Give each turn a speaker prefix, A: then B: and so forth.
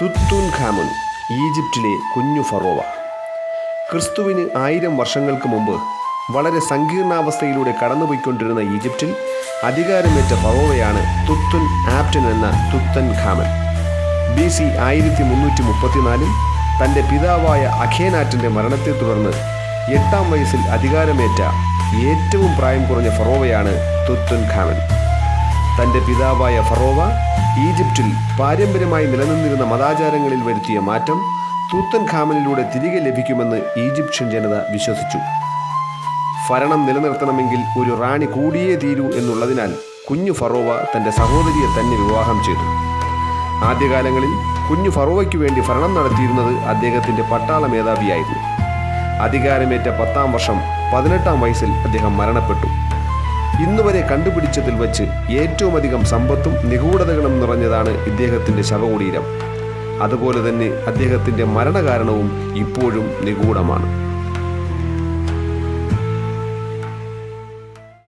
A: തുത്തുൻ ഖാമുൻ ഈജിപ്റ്റിലെ കുഞ്ഞു ഫറോവ. ക്രിസ്തുവിന് ആയിരം വർഷങ്ങൾക്ക് മുമ്പ് വളരെ സങ്കീർണാവസ്ഥയിലൂടെ കടന്നുപോയിക്കൊണ്ടിരുന്ന ഈജിപ്തിൽ അധികാരമേറ്റ ഫറോവയാണ് തുത്തുൻ ആപ്റ്റൻ എന്ന തുത്തൻ ഖാമൻ. ബി സി ആയിരത്തി മുന്നൂറ്റി മുപ്പത്തിനാലിൽ തന്റെ പിതാവായ അഖേനാറ്റിന്റെ മരണത്തെ തുടർന്ന് എട്ടാം വയസ്സിൽ അധികാരമേറ്റ ഏറ്റവും പ്രായം കുറഞ്ഞ ഫറോവയാണ് തുത്തുൻ ഖാമൻ. തന്റെ പിതാവായ ഫറോവ ഈജിപ്തിൽ പാരമ്പര്യമായി നിലനിന്നിരുന്ന മതാചാരങ്ങളിൽ വരുത്തിയ മാറ്റം തൂത്തൻ ഖാമനിലൂടെ തിരികെ ലഭിക്കുമെന്ന് ഈജിപ്ഷ്യൻ ജനത വിശ്വസിച്ചു. ഭരണം നിലനിർത്തണമെങ്കിൽ ഒരു റാണി കൂടിയേ തീരൂ എന്നുള്ളതിനാൽ കുഞ്ഞു ഫറോവ തന്റെ സഹോദരിയെ തന്നെ വിവാഹം ചെയ്തു. ആദ്യകാലങ്ങളിൽ കുഞ്ഞു ഫറോവയ്ക്ക് വേണ്ടി ഭരണം നടത്തിയിരുന്നത് അദ്ദേഹത്തിന്റെ പട്ടാള മേധാവിയായിരുന്നു. അധികാരമേറ്റ പത്താം വർഷം പതിനെട്ടാം വയസ്സിൽ അദ്ദേഹം മരണപ്പെട്ടു. ഇന്നുവരെ കണ്ടുപിടിച്ചതിൽ വച്ച് ഏറ്റവും അധികം സമ്പത്തും നിഗൂഢതകളും നിറഞ്ഞതാണ് ഇദ്ദേഹത്തിന്റെ ശവകുടീരം. അതുപോലെ തന്നെ അദ്ദേഹത്തിന്റെ മരണകാരണവും ഇപ്പോഴും നിഗൂഢമാണ്.